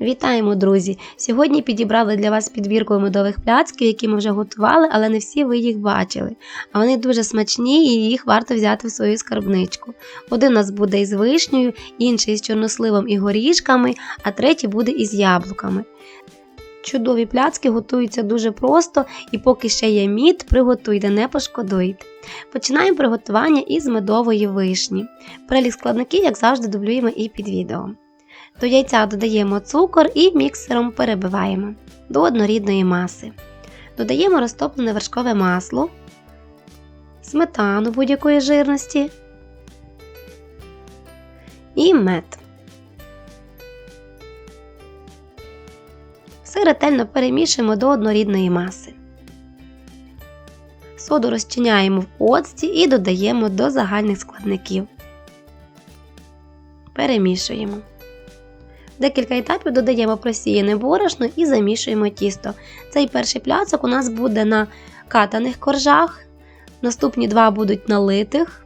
Вітаємо, друзі! Сьогодні підібрали для вас підбірку медових пляцків, які ми вже готували, але не всі ви їх бачили. А вони дуже смачні і їх варто взяти в свою скарбничку. Один у нас буде із вишнею, інший із чорносливом і горішками, а третій буде із яблуками. Чудові пляцки готуються дуже просто і поки ще є мід, приготуйте, не пошкодуйте. Починаємо приготування із медової вишні. Перелік складників, як завжди, дублюємо і під відео. До яйця додаємо цукор і міксером перебиваємо до однорідної маси. Додаємо розтоплене вершкове масло, сметану будь-якої жирності і мед. Все ретельно перемішуємо до однорідної маси. Соду розчиняємо в оцті і додаємо до загальних складників. Перемішуємо. Декілька етапів додаємо просіяне борошно і замішуємо тісто. Цей перший пляцок у нас буде на катаних коржах, наступні два будуть на литих.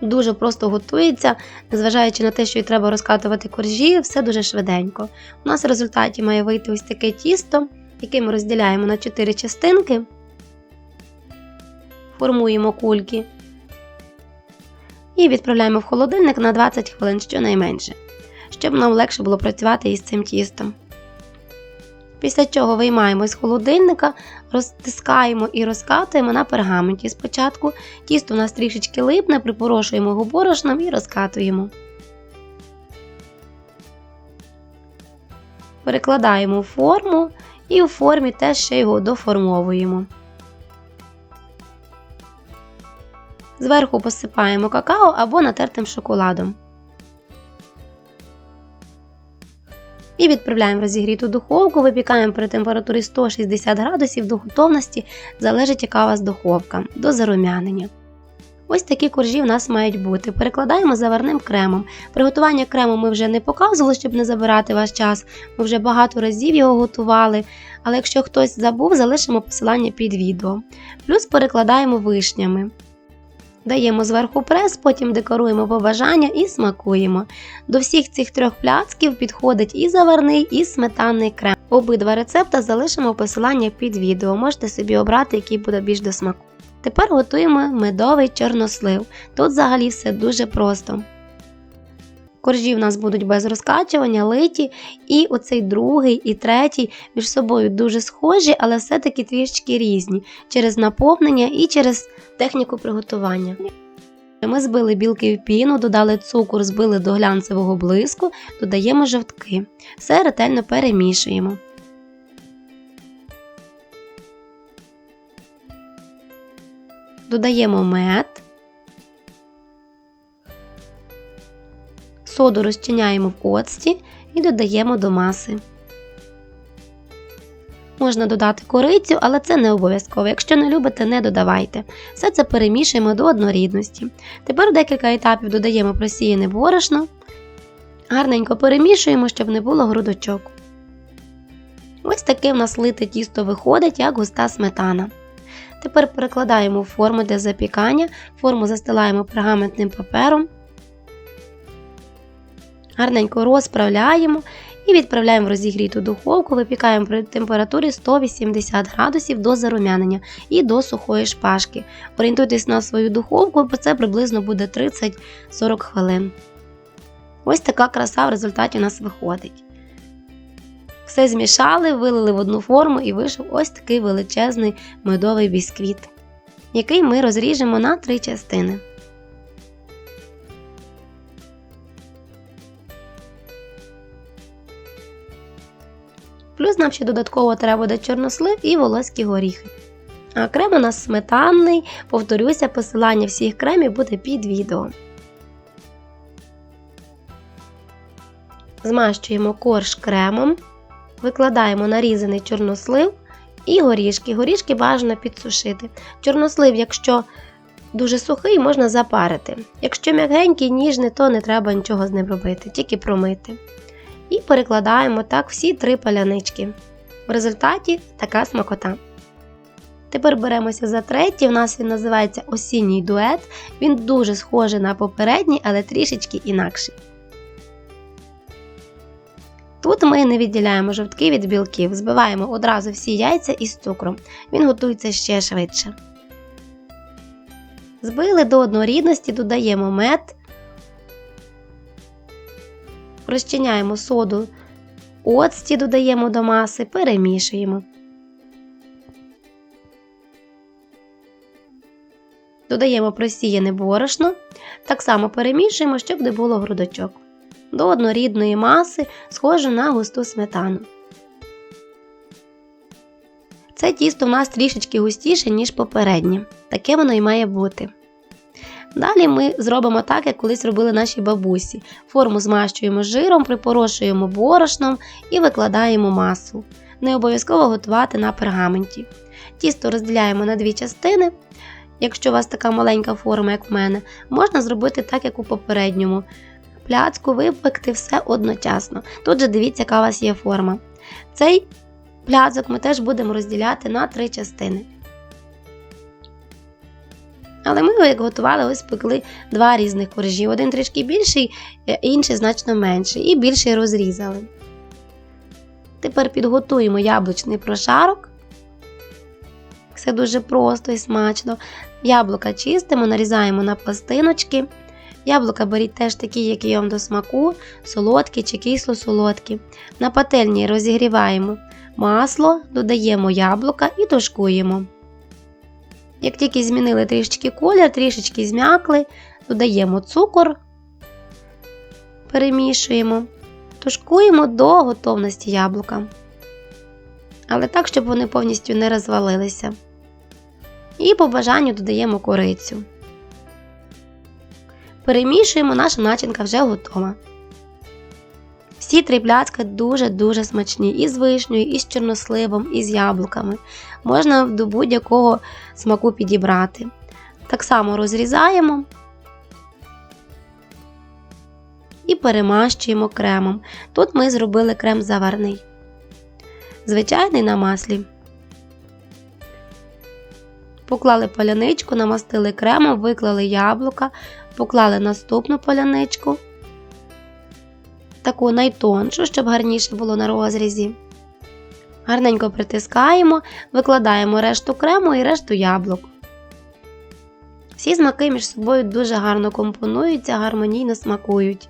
Дуже просто готується, незважаючи на те, що і треба розкатувати коржі, все дуже швиденько. У нас в результаті має вийти ось таке тісто, яке ми розділяємо на 4 частинки, формуємо кульки і відправляємо в холодильник на 20 хвилин щонайменше щоб нам легше було працювати із цим тістом. Після чого виймаємо з холодильника, розтискаємо і розкатуємо на пергаменті. Спочатку тісто у нас трішечки липне, припорошуємо його борошном і розкатуємо. Перекладаємо в форму і у формі теж ще його доформовуємо. Зверху посипаємо какао або натертим шоколадом. І відправляємо розігріту духовку, випікаємо при температурі 160 градусів до готовності, залежить яка у вас духовка, до зарум'янення. Ось такі коржі в нас мають бути. Перекладаємо заварним кремом. Приготування крему ми вже не показували, щоб не забирати ваш час. Ми вже багато разів його готували. Але якщо хтось забув, залишимо посилання під відео. Плюс перекладаємо вишнями. Даємо зверху прес, потім декоруємо побажання і смакуємо. До всіх цих трьох пляцків підходить і заварний, і сметанний крем. Обидва рецепта залишимо посилання під відео, можете собі обрати, який буде більш до смаку. Тепер готуємо медовий чорнослив. Тут взагалі все дуже просто. Коржі в нас будуть без розкачування, литі, і оцей другий і третій між собою дуже схожі, але все-таки трішки різні через наповнення і через техніку приготування. Ми збили білки в піну, додали цукор, збили до глянцевого блиску, додаємо жовтки. Все ретельно перемішуємо. Додаємо мед. Соду розчиняємо в оцті і додаємо до маси. Можна додати корицю, але це не обов'язково. Якщо не любите, не додавайте. Все це перемішуємо до однорідності. Тепер декілька етапів додаємо просіяне борошно. Гарненько перемішуємо, щоб не було грудочок. Ось таке в нас лите тісто виходить, як густа сметана. Тепер перекладаємо форму для запікання, форму застилаємо пергаментним папером гарненько розправляємо і відправляємо в розігріту духовку, випікаємо при температурі 180 градусів до зарум'янення і до сухої шпажки. Орієнтуйтесь на свою духовку, бо це приблизно буде 30-40 хвилин. Ось така краса в результаті у нас виходить. Все змішали, вилили в одну форму і вийшов ось такий величезний медовий бісквіт, який ми розріжемо на три частини. Нам ще додатково треба буде чорнослив і волоські горіхи. А крем у нас сметанний, повторюся, посилання всіх кремів буде під відео. Змащуємо корж кремом, викладаємо нарізаний чорнослив і горішки. Горішки бажано підсушити. Чорнослив, якщо дуже сухий, можна запарити. Якщо м'ягенький, ніжний, то не треба нічого з ним робити, тільки промити і перекладаємо так всі три палянички. В результаті така смакота. Тепер беремося за третій, у нас він називається осінній дует. Він дуже схожий на попередній, але трішечки інакший. Тут ми не відділяємо жовтки від білків, збиваємо одразу всі яйця із цукром. Він готується ще швидше. Збили до однорідності, додаємо мед, розчиняємо соду, оцті додаємо до маси, перемішуємо. Додаємо просіяне борошно, так само перемішуємо, щоб не було грудочок. До однорідної маси схоже на густу сметану. Це тісто в нас трішечки густіше, ніж попереднє. Таке воно і має бути. Далі ми зробимо так, як колись робили наші бабусі. Форму змащуємо жиром, припорошуємо борошном і викладаємо масу. Не обов'язково готувати на пергаменті. Тісто розділяємо на дві частини. Якщо у вас така маленька форма, як в мене, можна зробити так, як у попередньому. Пляцку випекти все одночасно. Тут же дивіться, яка у вас є форма. Цей пляцок ми теж будемо розділяти на три частини. Але ми, як готували, ось пекли два різних коржі. Один трішки більший, е, інший значно менший. І більший розрізали. Тепер підготуємо яблучний прошарок. Все дуже просто і смачно. Яблука чистимо, нарізаємо на пластиночки. Яблука беріть теж такі, які вам до смаку, солодкі чи кисло-солодкі. На пательні розігріваємо масло, додаємо яблука і тушкуємо. Як тільки змінили трішечки колір, трішечки зм'якли, додаємо цукор, перемішуємо, тушкуємо до готовності яблука. Але так, щоб вони повністю не розвалилися. І по бажанню додаємо корицю. Перемішуємо, наша начинка вже готова. Всі три пляцка дуже-дуже смачні і з вишнею, і з чорносливом, і з яблуками. Можна до будь-якого смаку підібрати. Так само розрізаємо і перемащуємо кремом. Тут ми зробили крем заварний, звичайний на маслі. Поклали паляничку, намастили кремом, виклали яблука, поклали наступну паляничку, таку найтоншу, щоб гарніше було на розрізі. Гарненько притискаємо, викладаємо решту крему і решту яблук. Всі смаки між собою дуже гарно компонуються, гармонійно смакують.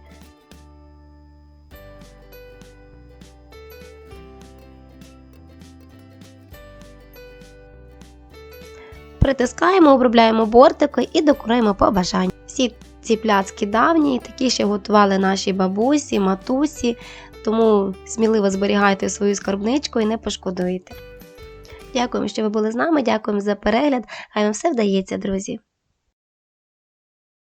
Притискаємо, обробляємо бортики і декоруємо по бажанню. Всі ці пляцки давні, такі ще готували наші бабусі, матусі, тому сміливо зберігайте свою скарбничку і не пошкодуєте. Дякуємо, що ви були з нами, дякуємо за перегляд. Хай вам все вдається, друзі!